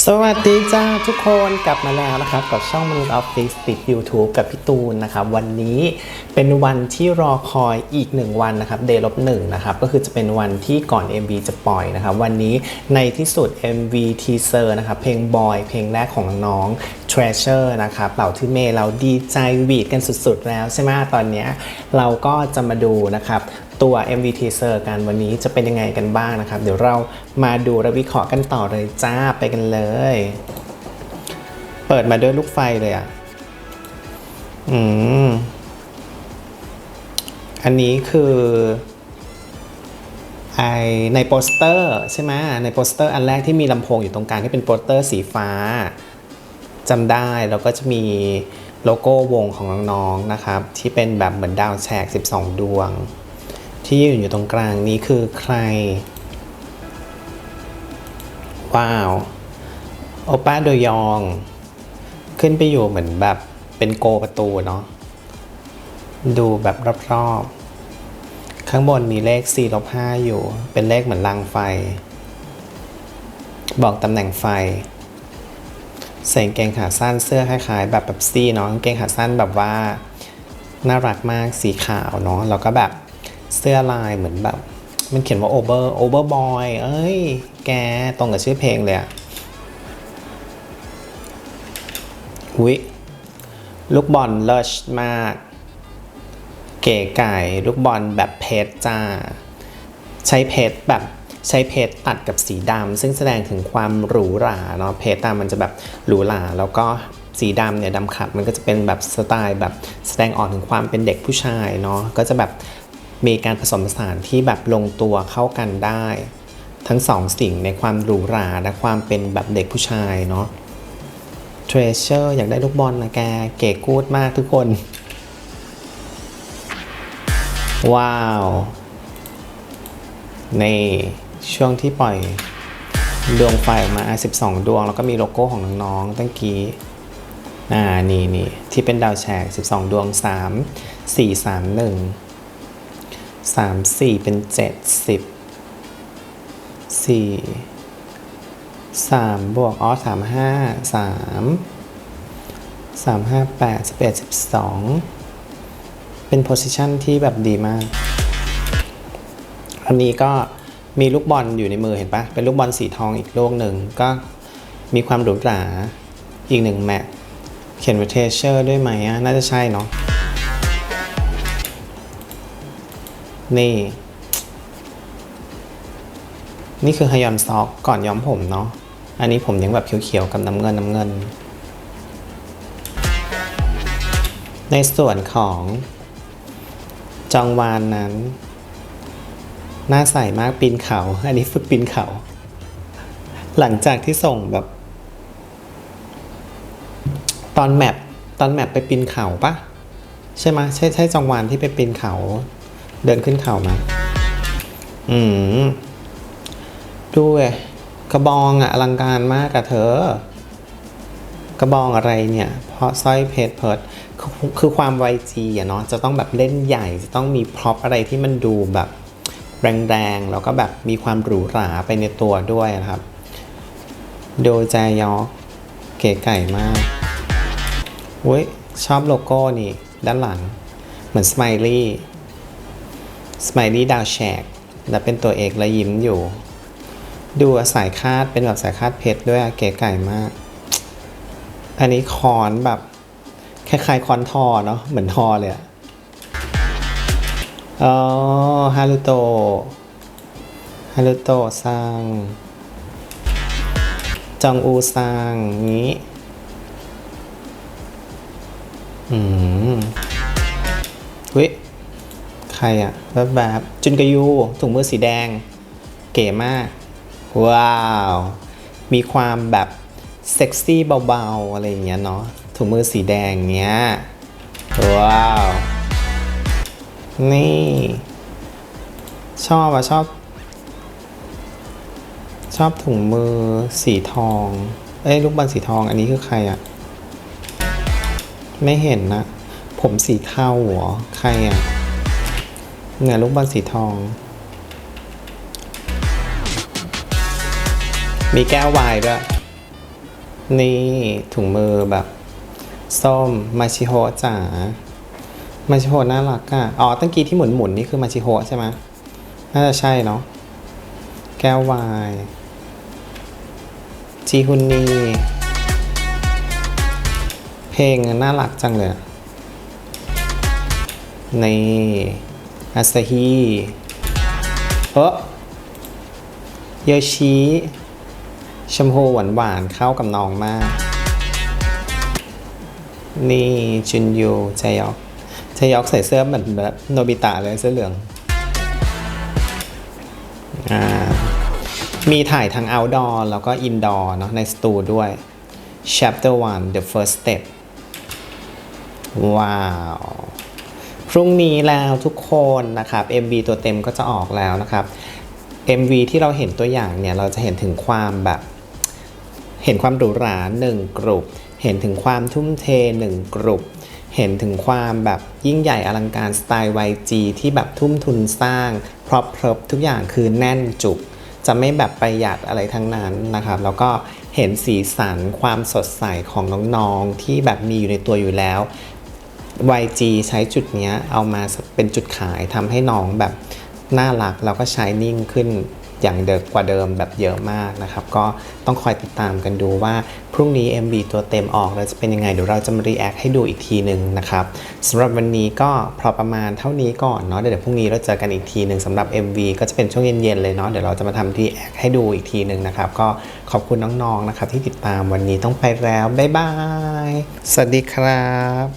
สวัสดีจ้าทุกคนกลับมาแล้วนะครับ กับช่องมนุษย์ออฟฟิศติด YouTube กับพี่ตูนนะครับ วันนี้เป็นวันที่รอคอยอีกหนึ่งวันนะครับเดย์ลบหนึ่งนะครับ ก็คือจะเป็นวันที่ก่อน MV จะปล่อยนะครับ วันนี้ในที่สุด MV teaser นะครับ เพลง Boy เพลงแรกของน้อง Treasure นะครับเป่าที่เมย์เราดีใจวีดกันสุดๆ แล้วใช่ไหมตอนนี้เราก็จะมาดูนะครับ ตัว MV teaser กันวันนี้จะเป็นยังไงกันบ้างนะครับ เดี๋ยวเรามาดูและวิเคราะห์กันต่อเลยจ้าไปกันเลย เปิดมาด้วยลูกไฟเลยอะอืมอันนี้คือไอในโปสเตอร์ใช่ไหมในโปสเตอร์อันแรกที่มีลำโพงอยู่ตรงกลางที่เป็นโปสเตอร์สีฟ้าจำได้แล้วก็จะมีโลโก้วงของน้องๆนะครับ ที่เป็นแบบเหมือนดาวแฉก 12 ดวง ที่ยืนอยู่ตรงกลางนี้คือใคร ว้าว โอป้าโดยอง ขึ้นไปอยู่เหมือนแบบเป็นโกประตูเนาะ ดูแบบรอบๆ ข้างบนมีเลข4ลบ5อยู่ เป็นเลขเหมือนรางไฟ บอกตำแหน่งไฟใส่กางเกงขาสั้นเสื้อคล้ายๆแบบแบบซี่เนาะกางเกงขาสั้นแบบว่าน่ารักมากสีขาวเนาะแล้วก็แบบ เสื้อลายเหมือนแบบ มันเขียนว่าโอเ e อร์โอเ e อร์บอยเอ้ย แกตรงกับชื่อเพลงเลยอะหุยลูกบอลเลิชมาก เก๋ไก่ ลูกบอลแบบเพชรจ้า ใช้เพชรแบบใช้เพชรตัดกับสีดำซึ่งแสดงถึงความหรูหราเนาะเพชรตามันจะแบบหรูหราแล้วก็สีดำเนี่ยดำขัดมันก็จะเป็นแบบสไตล์แบบแสดงออกถึงความเป็นเด็กผู้ชายเนาะก็จะแบบ มีการผสมผสานที่แบบลงตัวเข้ากันได้ ทั้งสองสิ่งในความหรูหราและความเป็นแบบเด็กผู้ชายเนาะ Treasure อยากได้ลูกบอลนะแก เก๋กูดมากทุกคน ว้าว ในช่วงที่ปล่อยดวงไฟออกมา 12 ดวง แล้วก็มีโลโก้ของน้องๆตั้งกี้ อ่า นี่นี่ที่เป็นดาวแฉก 12 ดวง 3 4 3 1 3 4เป็น7 10 4 3บสี่สามบวกอ๋อ3 5 3 3 5 8 11 12เอ็ดสิบสองเป็นโพสิชันที่แบบดีมาก อันนี้ก็มีลูกบอลอยู่ในมือเห็นปะเป็นลูกบอลสีทองอีกลูกหนึ่งก็มีความหรูหราอีกหนึ่งแมทเขียนว่าเทเชอร์ด้วยไหมน่าจะใช่เนาะ นี่ นี่คือฮยอนซอกก่อนย้อมผมเนาะ อันนี้ผมยังแบบเขียวๆกับน้ำเงินน้ำเงิน ในส่วนของจองวานนั้นน่าใส่มากปีนเขา อันนี้ฝึกปีนเขา หลังจากที่ส่งแบบ ตอนแมปตอนแมปไปปีนเขาปะใช่ไหมใช่ใช่จองวานที่ไปปีนเขา เดินขึ้นเขามา อืมดูเว้ยกระบองอะอลังการมากอะเธอ กระบองอะไรเนี่ย เพราะสร้อยเพชรเพิร์ดคือความไวจีอะเนาะจะต้องแบบเล่นใหญ่ จะต้องมีพร็อพอะไรที่มันดูแบบ แรงๆ แล้วก็แบบมีความหรูหราไปในตัวด้วยนะครับ โดแจยอเก๋ไก่มากเว้ยชอบโลโก้นี่ ด้านหลัง เหมือนสไมลี่ สไมลี่ดาวแชกแล้วเป็นตัวเอกและยิ้มอยู่ ดูสายคาดเป็นแบบสายคาดเพชรด้วยเก๋ไก่มาก อันนี้คอนแบบคล้ายๆคอนทอเนาะเหมือนทอเลยอะอ๋อฮารุโตะฮารุโตะซังจองอูซังนี้ อืมเฮ้ย รอะแบบแบบจุนกยูถุงมือสีแดง เก๋มาก ว้าว มีความแบบเซ็กซี่เบาๆ อะไรอย่างเงี้ยเนาะถุงมือสีแดงเนี้ย ว้าว นี่ ชอบอะชอบ ชอบถุงมือสีทอง เอ้ยลูกบอลสีทองอันนี้คือใครอะไม่เห็นนะ ผมสีเทาหรอใครอะ เนี่ยลูกบอลสีทอง มีแก้ววายด้วย นี่ถุงมือแบบ ส้ม มาชิโฮจ๋า มาชิโฮน่ารักอะอ๋อตั้งกี้ที่หมุนหมุนนี่คือมาชิโฮใช่ไหมน่าจะใช่เนาะ แก้ววาย จีฮุนนี เพลงน่ารักจังเลย นี่ อาซาฮิเออโยชิชมพูหวานหวานๆเข้ากับน้องมาก นี่จุนยูเจยอกเจยอกใส่เสื้อเหมือนแบบโนบิตะเลยเสื้อเหลืองอมีถ่ายทั้ง outdoor แล้วก็ indoor เนอะในสตูด้วย chapter 1 the first step ว้าว พรุ่งนี้แล้วทุกคนนะครับ MV ตัวเต็มก็จะออกแล้วนะครับ MV ที่เราเห็นตัวอย่างเนี่ยเราจะเห็นถึงความแบบ เห็นความหรูหราหนึ่งกลุ่มเห็นถึงความทุ่มเทหนึ่งกลุ่มเห็นถึงความแบบยิ่งใหญ่อลังการสไตล์ YG ที่แบบทุ่มทุนสร้าง พร็อพเพบทุกอย่างคือแน่นจุก จะไม่แบบประหยัดอะไรทั้งนั้นนะครับ แล้วก็เห็นสีสันความสดใสของน้องๆ ที่แบบมีอยู่ในตัวอยู่แล้ว YG ใช้จุดนี้เอามาเป็นจุดขายทำให้น้องแบบน่ารักแล้วก็ใช้นิ่งขึ้นอย่างเดิมกว่าเดิมแบบเยอะมากนะครับ ก็ต้องคอยติดตามกันดูว่า พรุ่งนี้ MV ตัวเต็มออกแล้วจะเป็นยังไง เดี๋ยวเราจะมา react ให้ดูอีกทีหนึ่งนะครับสำหรับวันนี้ก็พอประมาณเท่านี้ก่อนเนาะเดี๋ยวพรุ่งนี้เราเจอกันอีกทีหนึ่งสำหรับ MV ก็จะเป็นช่วงเย็นๆเลยเนาะเดี๋ยวเราจะมาทำ react ให้ดูอีกทีหนึ่งนะครับ ก็ขอบคุณน้องๆนะครับที่ติดตามวันนี้ต้องไปแล้วบ๊ายบายสวัสดีครับ